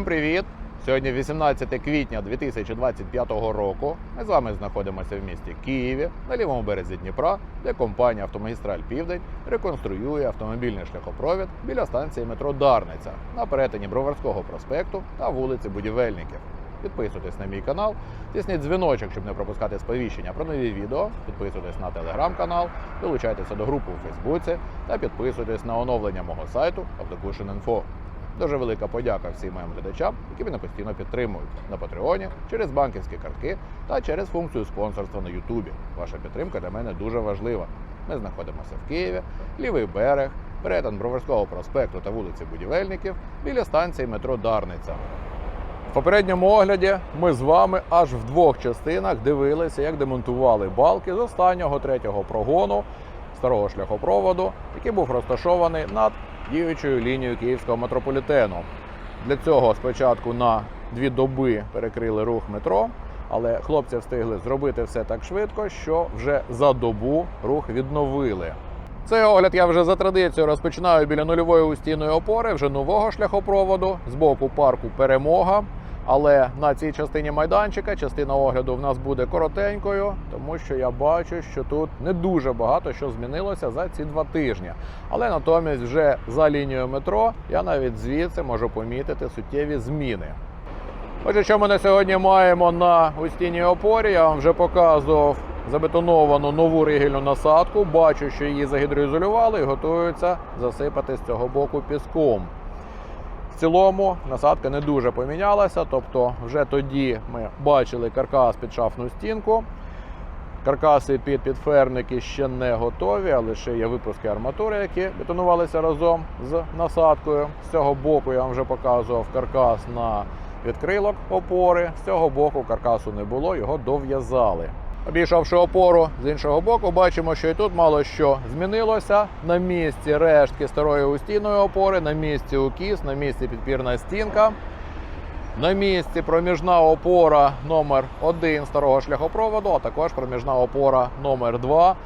Всім привіт! Сьогодні 18 квітня 2025 року. Ми з вами знаходимося в місті Києві на лівому березі Дніпра, де компанія Автомагістраль Південь реконструює автомобільний шляхопровід біля станції метро Дарниця на перетині Броварського проспекту та вулиці Будівельників. Підписуйтесь на мій канал, тисніть дзвіночок, щоб не пропускати сповіщення про нові відео. Підписуйтесь на телеграм-канал, долучайтеся до групи у Фейсбуці та підписуйтесь на оновлення мого сайту Автокушин.Інфо. Дуже велика подяка всім моїм глядачам, які мене постійно підтримують на Патреоні, через банківські картки та через функцію спонсорства на Ютубі. Ваша підтримка для мене дуже важлива. Ми знаходимося в Києві, лівий берег, перетин Броварського проспекту та вулиці Будівельників біля станції метро Дарниця. В попередньому огляді ми з вами аж в двох частинах дивилися, як демонтували балки з останнього третього прогону старого шляхопроводу, який був розташований над діючою лінією київського метрополітену. Для цього спочатку на дві доби перекрили рух метро, але хлопці встигли зробити все так швидко, що вже за добу рух відновили. Цей огляд я вже за традицією розпочинаю біля нульової устійної опори вже нового шляхопроводу з боку парку Перемога. Але на цій частині майданчика частина огляду в нас буде коротенькою, тому що я бачу, що тут не дуже багато що змінилося за ці два тижні. Але натомість, вже за лінією метро, я навіть звідси можу помітити суттєві зміни. Отже, що ми на сьогодні маємо на устійній опорі, я вам вже показував забетоновану нову ригельну насадку. Бачу, що її загідроізолювали і готуються засипати з цього боку піском. Цілому насадка не дуже помінялася, тобто вже тоді ми бачили каркас під шафну стінку. Каркаси під підферники ще не готові, а лише є випуски арматури, які бетонувалися разом з насадкою. З цього боку я вам вже показував каркас на відкрилок опори. З цього боку каркасу не було, його дов'язали. Обійшовши опору з іншого боку, бачимо, що і тут мало що змінилося. На місці рештки старої устійної опори, на місці укіс, на місці підпірна стінка. На місці проміжна опора номер 1 старого шляхопроводу, а також проміжна опора номер 2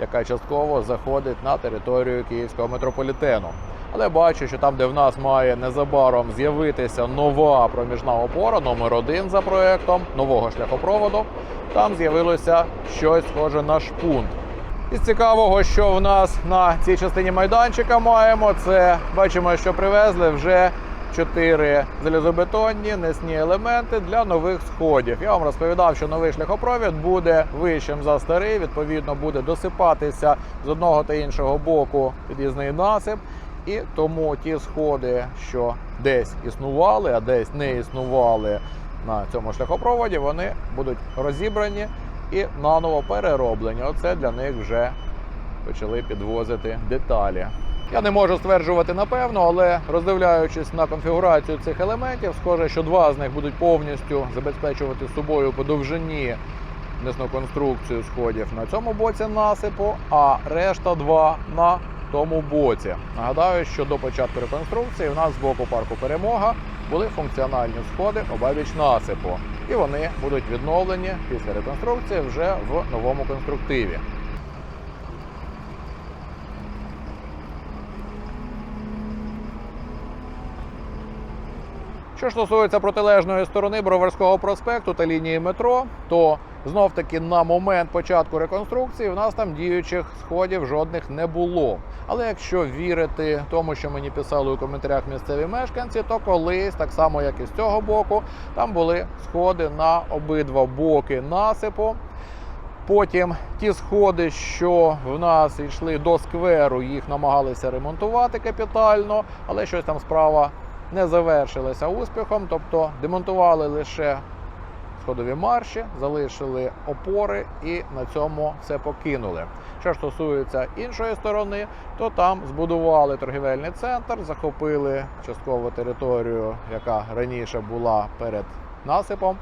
яка частково заходить на територію київського метрополітену. Але бачу, що там, де в нас має незабаром з'явитися нова проміжна опора номер 1 за проектом нового шляхопроводу, там з'явилося щось схоже на шпунт. Із цікавого, що в нас на цій частині майданчика маємо, це бачимо, що привезли вже чотири залізобетонні несні елементи для нових сходів. Я вам розповідав, що новий шляхопровід буде вищим за старий. Відповідно, буде досипатися з одного та іншого боку під'їзний насип. І тому ті сходи, що десь існували, а десь не існували на цьому шляхопроводі, вони будуть розібрані і наново перероблені. Оце для них вже почали підвозити деталі. Я не можу стверджувати напевно, але роздивляючись на конфігурацію цих елементів, схоже, що два з них будуть повністю забезпечувати собою по довжині конструкцію сходів на цьому боці насипу, а решта два на тому боці. Нагадаю, що до початку реконструкції у нас з боку парку Перемога були функціональні сходи обабіч насипу, і вони будуть відновлені після реконструкції вже в новому конструктиві. Що стосується протилежної сторони Броварського проспекту та лінії метро, то знов таки на момент початку реконструкції в нас там діючих сходів жодних не було. Але якщо вірити тому, що мені писали у коментарях місцеві мешканці, то колись, так само як і з цього боку, там були сходи на обидва боки насипу. Потім ті сходи, що в нас йшли до скверу, їх намагалися ремонтувати капітально, але щось там справа не завершилася успіхом. Тобто демонтували лише сходові марші, залишили опори і на цьому все покинули. Що ж стосується іншої сторони, то там збудували торгівельний центр, захопили частково територію, яка раніше була перед насипом.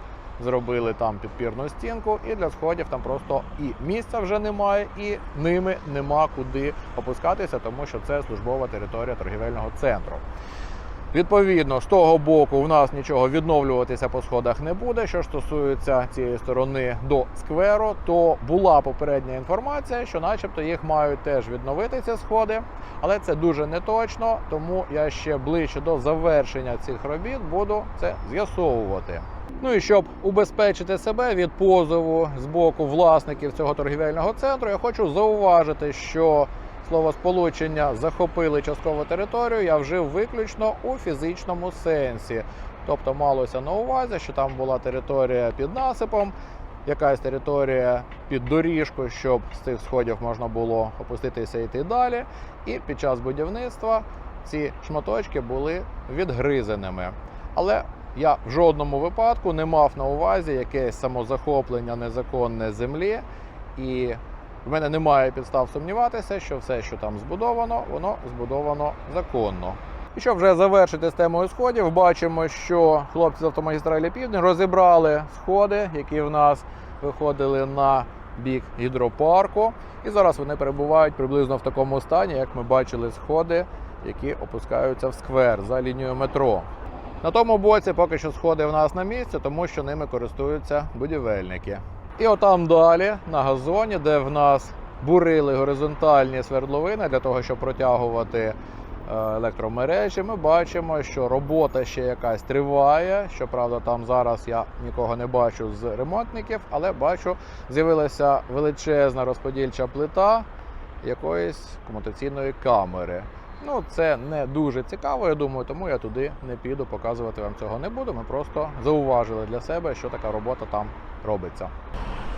Зробили там підпірну стінку, і для сходів там просто і місця вже немає, і ними нема куди опускатися, тому що це службова територія торгівельного центру. Відповідно, з того боку в нас нічого відновлюватися по сходах не буде. Що стосується цієї сторони до скверу, то була попередня інформація, що, начебто, їх мають теж відновити ці сходи, але це дуже неточно, тому я ще ближче до завершення цих робіт буду це з'ясовувати. Ну і щоб убезпечити себе від позову з боку власників цього торгівельного центру, я хочу зауважити, що словосполучення захопили часткову територію я вжив виключно у фізичному сенсі. Тобто малося на увазі, що там була територія під насипом, якась територія під доріжкою, щоб з цих сходів можна було опуститися і йти далі. І під час будівництва ці шматочки були відгризаними. Але я в жодному випадку не мав на увазі якесь самозахоплення незаконне землі, і в мене немає підстав сумніватися, що все, що там збудовано, воно збудовано законно. І щоб вже завершити з темою сходів, бачимо, що хлопці з автомагістралі Південь розібрали сходи, які в нас виходили на бік гідропарку. І зараз вони перебувають приблизно в такому стані, як ми бачили сходи, які опускаються в сквер за лінією метро. На тому боці поки що сходи в нас на місці, тому що ними користуються будівельники. І отам далі, на газоні, де в нас бурили горизонтальні свердловини для того, щоб протягувати е, електромережі, ми бачимо, що робота ще якась триває. Щоправда, там зараз я нікого не бачу з ремонтників, але бачу, з'явилася величезна розподільча плита якоїсь комутаційної камери. Ну, це не дуже цікаво, я думаю, тому я туди не піду, показувати вам цього не буду. Ми просто зауважили для себе, що така робота там робиться.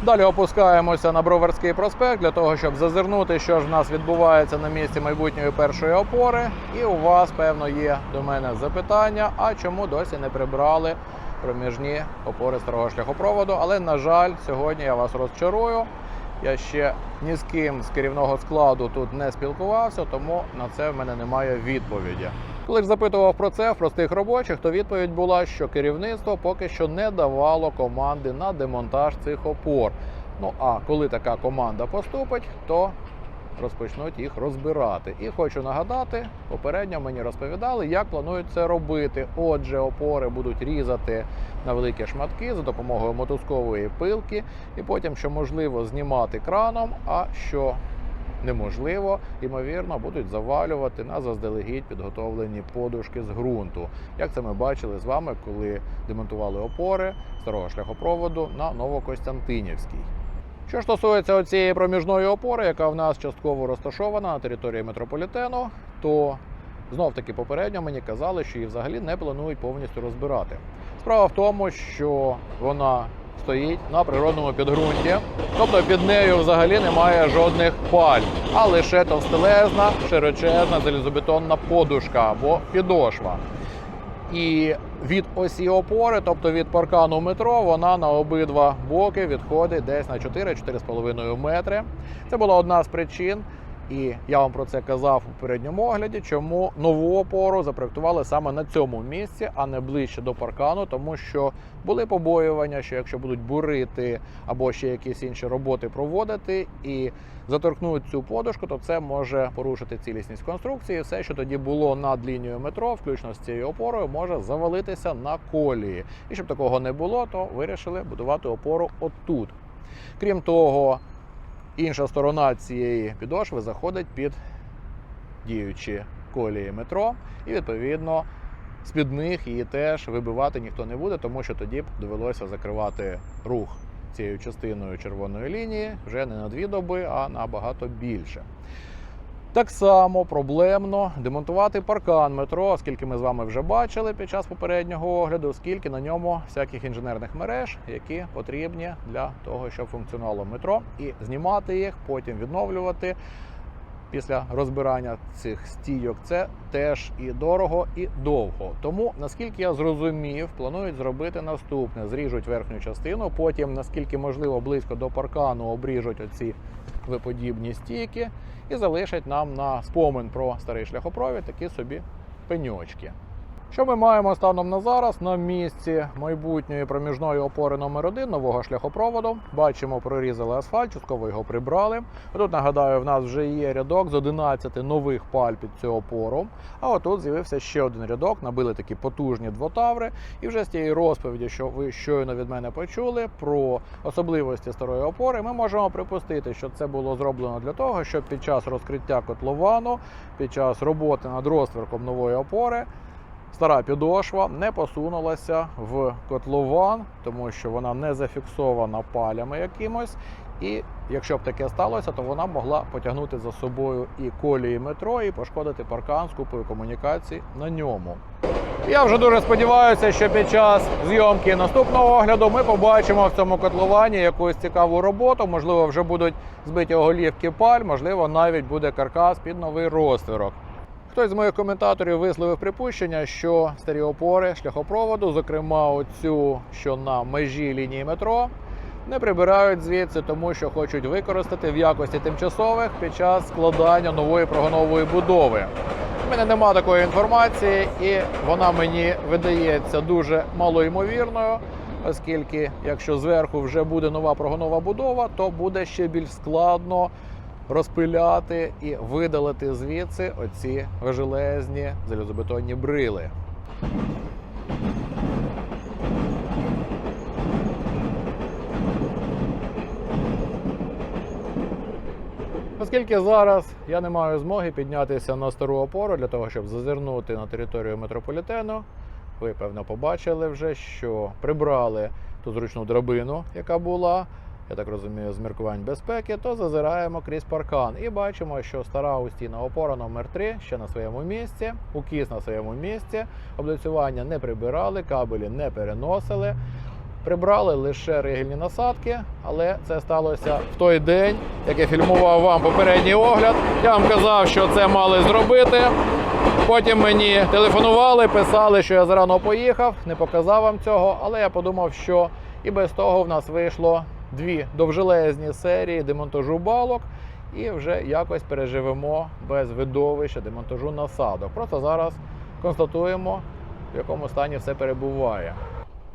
Далі опускаємося на Броварський проспект для того, щоб зазирнути, що ж в нас відбувається на місці майбутньої першої опори. І у вас, певно, є до мене запитання: а чому досі не прибрали проміжні опори старого шляхопроводу? Але, на жаль, сьогодні я вас розчарую. Я ще ні з ким з керівного складу тут не спілкувався, тому на це в мене немає відповіді. Коли ж запитував про це в простих робочих, то відповідь була, що керівництво поки що не давало команди на демонтаж цих опор. Ну а коли така команда поступить, то розпочнуть їх розбирати. І хочу нагадати, попередньо мені розповідали, як планують це робити. Отже, опори будуть різати на великі шматки за допомогою мотузкової пилки, і потім, що можливо, знімати краном, а що неможливо, ймовірно, будуть завалювати на заздалегідь підготовлені подушки з ґрунту. Як це ми бачили з вами, коли демонтували опори старого шляхопроводу на Новокостянтинівській. Що ж стосується цієї проміжної опори, яка в нас частково розташована на території метрополітену, то знов таки попередньо мені казали, що її взагалі не планують повністю розбирати. Справа в тому, що вона стоїть на природному підґрунті, тобто під нею взагалі немає жодних паль, а лише товстелезна, широчезна залізобетонна подушка або підошва. І від осі опори, тобто від паркану метро, вона на обидва боки відходить десь на 4-4,5 метри. Це була одна з причин, і я вам про це казав у передньому огляді, чому нову опору запроектували саме на цьому місці, а не ближче до паркану, тому що були побоювання, що якщо будуть бурити або ще якісь інші роботи проводити і заторкнуть цю подушку, то це може порушити цілісність конструкції. Все, що тоді було над лінією метро, включно з цією опорою, може завалитися на колії. І щоб такого не було, то вирішили будувати опору отут. Крім того, інша сторона цієї підошви заходить під діючі колії метро, і відповідно з-під них її теж вибивати ніхто не буде, тому що тоді б довелося закривати рух цією частиною червоної лінії вже не на дві доби, а набагато більше. Так само проблемно демонтувати паркан метро, оскільки ми з вами вже бачили під час попереднього огляду, оскільки на ньому всяких інженерних мереж, які потрібні для того, щоб функціонувало метро, і знімати їх, потім відновлювати після розбирання цих стійок. Це теж і дорого, і довго. Тому, наскільки я зрозумів, планують зробити наступне: зріжуть верхню частину, потім, наскільки можливо, близько до паркану обріжуть оці виподібні стійки і залишать нам на спомин про старий шляхопровід такі собі пеньочки. Що ми маємо станом на зараз на місці майбутньої проміжної опори номер 1 нового шляхопроводу? Бачимо, прорізали асфальт, частково його прибрали. Тут нагадаю, в нас вже є рядок з 11 нових паль під цю опору. А отут з'явився ще один рядок, набили такі потужні двотаври. І вже з тієї розповіді, що ви щойно від мене почули про особливості старої опори, ми можемо припустити, що це було зроблено для того, щоб під час розкриття котловану, під час роботи над розтверком нової опори. Стара підошва не посунулася в котлован, тому що вона не зафіксована палями якимось. І якщо б таке сталося, то вона могла потягнути за собою і колії метро, і пошкодити паркан з купою комунікацій на ньому. Я вже дуже сподіваюся, що під час зйомки наступного огляду ми побачимо в цьому котловані якусь цікаву роботу. Можливо, вже будуть збиті оголівки паль, можливо, навіть буде каркас під новий розтворок. Хтось з моїх коментаторів висловив припущення, що старі опори шляхопроводу, зокрема оцю, що на межі лінії метро, не прибирають звідси, тому що хочуть використати в якості тимчасових під час складання нової прогонової будови. У мене нема такої інформації, і вона мені видається дуже малоймовірною, оскільки якщо зверху вже буде нова прогонова будова, то буде ще більш складно розпиляти і видалити звідси оці важелезні залізобетонні брили. Оскільки зараз я не маю змоги піднятися на стару опору для того, щоб зазирнути на територію метрополітену, ви певно побачили вже, що прибрали ту зручну драбину, яка була, я так розумію, з міркувань безпеки, то зазираємо крізь паркан і бачимо, що стара устійна опора номер 3 ще на своєму місці, укіс на своєму місці, облицювання не прибирали, кабелі не переносили. Прибрали лише ригельні насадки, але це сталося в той день, як я фільмував вам попередній огляд. Я вам казав, що це мали зробити. Потім мені телефонували, писали, що я зарано поїхав, не показав вам цього, але я подумав, що і без того в нас вийшло дві довжелезні серії демонтажу балок, і вже якось переживемо без видовища демонтажу насадок. Просто зараз констатуємо, в якому стані все перебуває.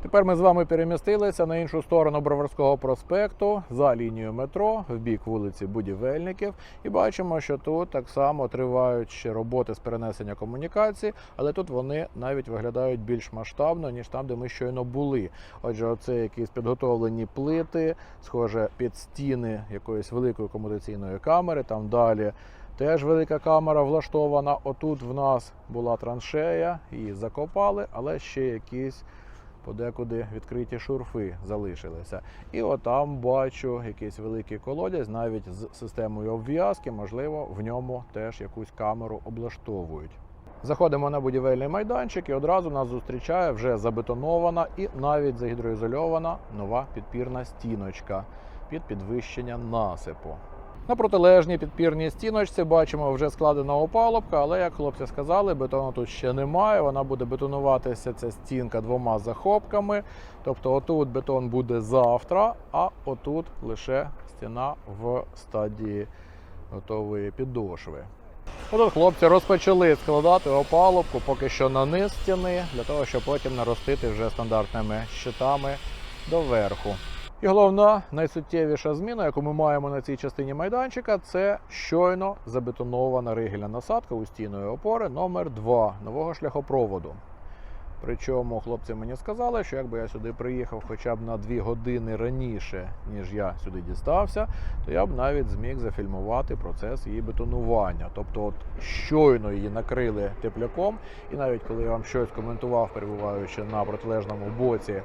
Тепер ми з вами перемістилися на іншу сторону Броварського проспекту за лінією метро в бік вулиці Будівельників, і бачимо, що тут так само тривають ще роботи з перенесення комунікацій, але тут вони навіть виглядають більш масштабно ніж там, де ми щойно були. Отже, оце якісь підготовлені плити, схоже під стіни якоїсь великої комутаційної камери. Там далі. Теж велика камера влаштована. Отут в нас була траншея, її закопали, але ще якісь подекуди відкриті шурфи залишилися. І отам бачу якийсь великий колодязь, навіть з системою обв'язки, можливо, в ньому теж якусь камеру облаштовують. Заходимо на будівельний майданчик і одразу нас зустрічає вже забетонована і навіть загідроізольована нова підпірна стіночка під підвищення насипу. На протилежній підпірній стіночці бачимо вже складена опалубка, але як хлопці сказали, бетону тут ще немає. Вона буде бетонуватися ця стінка двома захопками. Тобто, отут бетон буде завтра, а отут лише стіна в стадії готової підошви. Отут хлопці розпочали складати опалубку поки що на низ стіни, для того, щоб потім наростити вже стандартними щитами доверху. І головна найсуттєвіша зміна, яку ми маємо на цій частині майданчика, це щойно забетонована ригельна насадка у стінної опори номер 2 нового шляхопроводу. Причому хлопці мені сказали, що якби я сюди приїхав хоча б на 2 години раніше, ніж я сюди дістався, то я б навіть зміг зафільмувати процес її бетонування. Тобто, от щойно її накрили тепляком, і навіть коли я вам щось коментував, перебуваючи на протилежному боці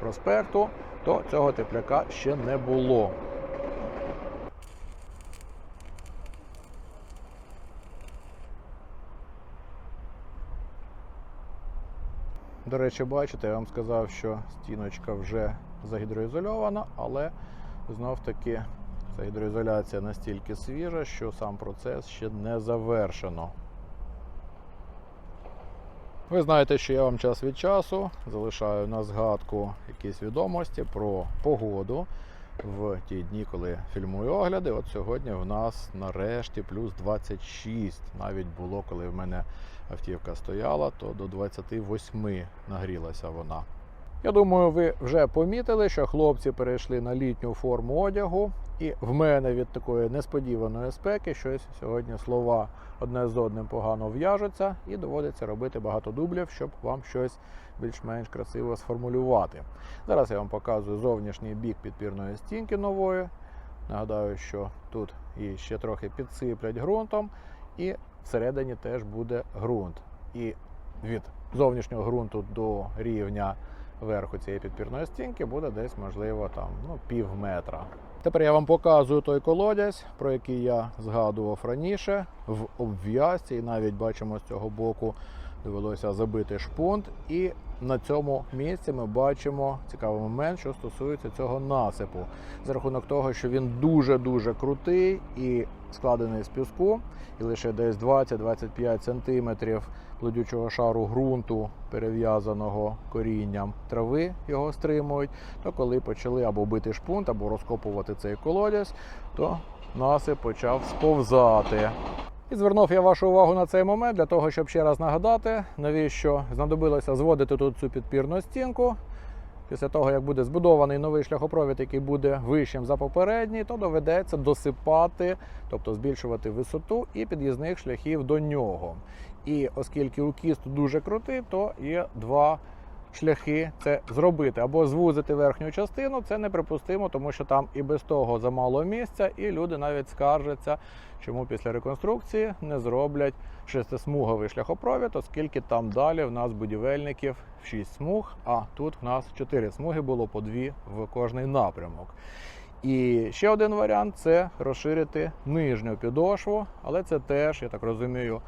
проспекту, то цього тепляка ще не було. До речі, бачите, я вам сказав, що стіночка вже загідроізольована, але знов таки ця гідроізоляція настільки свіжа, що сам процес ще не завершено. Ви знаєте, що я вам час від часу залишаю на згадку якісь відомості про погоду. в ті дні, коли фільмую огляди. От сьогодні в нас нарешті плюс 26. Навіть було, коли в мене автівка стояла, то до 28 нагрілася вона. Я думаю, ви вже помітили, що хлопці перейшли на літню форму одягу, і в мене від такої несподіваної спеки щось сьогодні слова одне з одним погано в'яжуться, і доводиться робити багато дублів, щоб вам щось більш-менш красиво сформулювати. Зараз я вам показую зовнішній бік підпірної стінки нової. Нагадаю, що тут її ще трохи підсиплять ґрунтом, і всередині теж буде ґрунт. І від зовнішнього ґрунту до рівня верху цієї підпірної стінки буде десь, можливо, там ну, пів метра. Тепер я вам показую той колодязь, про який я згадував раніше, в обв'язці, і навіть бачимо з цього боку довелося забити шпунт. І на цьому місці ми бачимо цікавий момент, що стосується цього насипу. За рахунок того, що він дуже-дуже крутий і складений з піску, і лише десь 20-25 сантиметрів плодючого шару ґрунту, перев'язаного корінням трави, його стримують. То коли почали або бити шпунт, або розкопувати цей колодязь, то насип почав сповзати. І звернув я вашу увагу на цей момент для того, щоб ще раз нагадати, навіщо знадобилося зводити тут цю підпірну стінку. Після того, як буде збудований новий шляхопровід, який буде вищим за попередній, то доведеться досипати, тобто збільшувати висоту і під'їзних шляхів до нього. І оскільки укіст дуже крутий, то є два шляхи це зробити або звузити верхню частину. Це неприпустимо, тому що там і без того замало місця, і люди навіть скаржаться, чому після реконструкції не зроблять шестисмуговий шляхопровід, оскільки там далі в нас будівельників 6 смуг, а тут в нас 4 смуги було по дві в кожний напрямок. І ще один варіант це розширити нижню підошву, але це теж, я так розумію,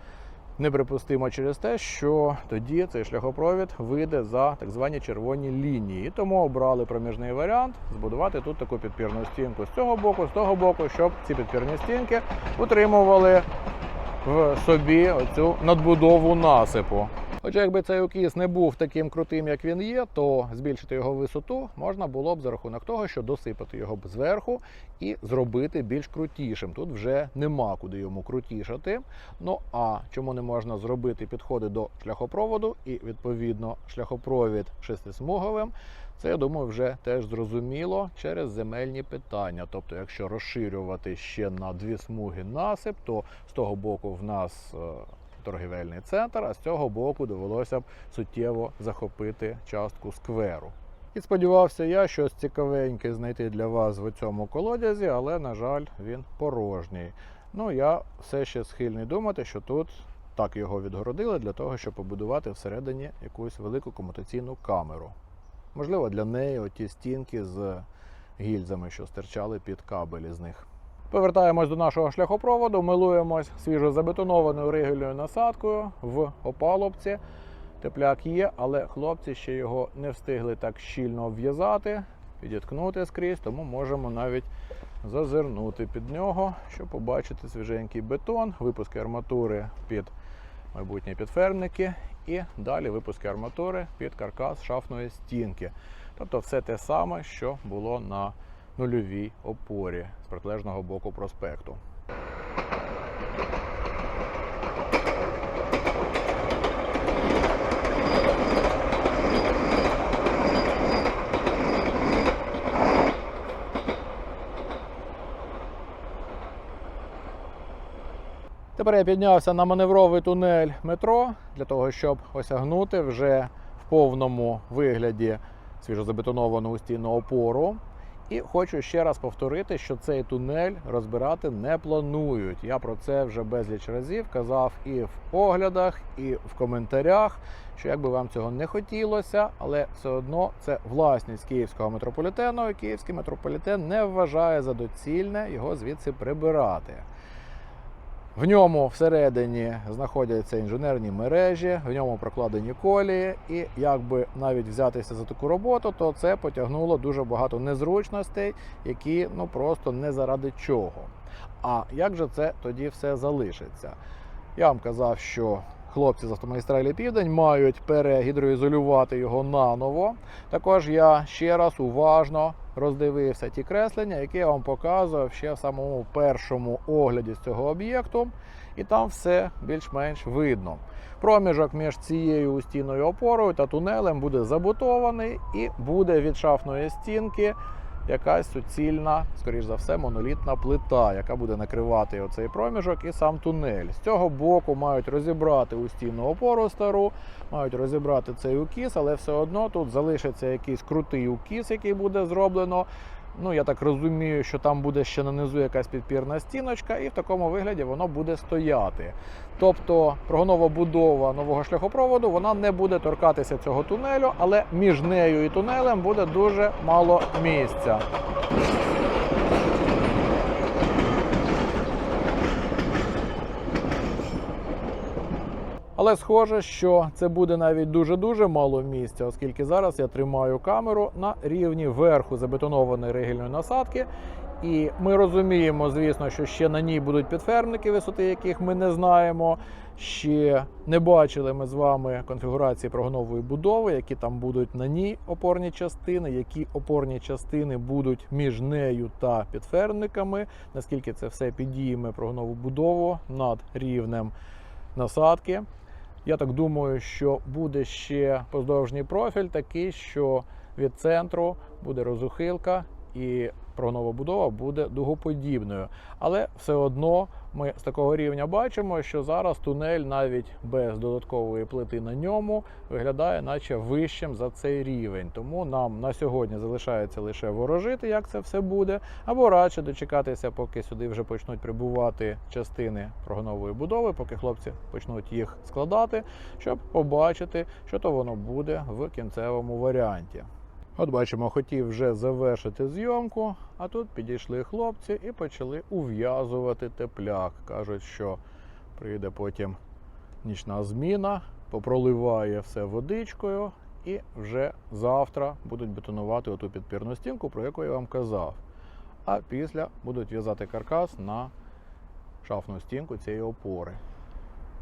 неприпустимо через те, що тоді цей шляхопровід вийде за так звані червоні лінії. Тому обрали проміжний варіант збудувати тут таку підпірну стінку з цього боку, з того боку, щоб ці підпірні стінки утримували в собі оцю надбудову насипу. Хоча якби цей укіс не був таким крутим, як він є, то збільшити його висоту можна було б за рахунок того, що досипати його б зверху і зробити більш крутішим. Тут вже нема куди йому крутішати. Ну а чому не можна зробити підходи до шляхопроводу і відповідно шляхопровід шестисмуговим? Це я думаю, вже теж зрозуміло через земельні питання. Тобто, якщо розширювати ще на дві смуги насип, то з того боку в нас. е, торгівельний центр, а з цього боку довелося б суттєво захопити частку скверу. І сподівався я щось цікавеньке знайти для вас в цьому колодязі, але, на жаль, він порожній. Ну, я все ще схильний думати, що тут так його відгородили для того, щоб побудувати всередині якусь велику комутаційну камеру. Можливо, для неї оті стінки з гільзами, що стирчали під кабелі з них. Повертаємось до нашого шляхопроводу, милуємось свіжо забетонованою ригельною насадкою в опалубці. Тепляк є, але хлопці ще його не встигли так щільно обв'язати, підіткнути скрізь, тому можемо навіть зазирнути під нього, щоб побачити свіженький бетон, випуски арматури під майбутні підфермники і далі випуски арматури під каркас шафної стінки. Тобто все те саме, що було на нульовій опорі з протилежного боку проспекту. Тепер я піднявся на маневровий тунель метро для того, щоб осягнути вже в повному вигляді свіжозабетоновану устійну опору. І хочу ще раз повторити, що цей тунель розбирати не планують. Я про це вже безліч разів казав і в оглядах, і в коментарях. Що як би вам цього не хотілося, але все одно це власність київського метрополітену. і Київський метрополітен не вважає за доцільне його звідси прибирати. В ньому всередині знаходяться інженерні мережі, в ньому прокладені колії, і якби навіть взятися за таку роботу, то це потягнуло дуже багато незручностей, які ну просто не заради чого. А як же це тоді все залишиться? Я вам казав, що хлопці з автомагістралі Південь мають перегідроізолювати його наново. Також я ще раз уважно роздивився ті креслення, які я вам показував ще в самому першому огляді з цього об'єкту, і там все більш-менш видно. Проміжок між цією устійною опорою та тунелем буде забутований і буде від шафної стінки якась суцільна, скоріш за все, монолітна плита, яка буде накривати оцей проміжок і сам тунель. З цього боку мають розібрати устійну опору стару, мають розібрати цей укіс, але все одно тут залишиться якийсь крутий укіс, який буде зроблено. Ну, я так розумію, що там буде ще нанизу якась підпірна стіночка, і в такому вигляді воно буде стояти. Тобто прогонова будова нового шляхопроводу вона не буде торкатися цього тунелю, але між нею і тунелем буде дуже мало місця. Але схоже, що це буде навіть дуже-дуже мало місця, оскільки зараз я тримаю камеру на рівні верху забетонованої ригельної насадки. І ми розуміємо, звісно, що ще на ній будуть підфермники, висоти яких ми не знаємо. Ще не бачили ми з вами конфігурації прогонової будови, які там будуть на ній опорні частини, які опорні частини будуть між нею та підфермниками, наскільки це все підійме прогонову будову над рівнем насадки. Я так думаю, що буде ще поздовжній профіль такий, що від центру буде розухилка і прогнова будова буде дугоподібною. Але все одно ми з такого рівня бачимо, що зараз тунель навіть без додаткової плити на ньому виглядає, наче вищим за цей рівень. Тому нам на сьогодні залишається лише ворожити, як це все буде, або радше дочекатися, поки сюди вже почнуть прибувати частини прогонової будови, поки хлопці почнуть їх складати, щоб побачити, що то воно буде в кінцевому варіанті. От бачимо, хотів вже завершити зйомку, а тут підійшли хлопці і почали ув'язувати тепляк. Кажуть, що прийде потім нічна зміна, попроливає все водичкою, і вже завтра будуть бетонувати оту підпірну стінку, про яку я вам казав. А після будуть в'язати каркас на шафну стінку цієї опори.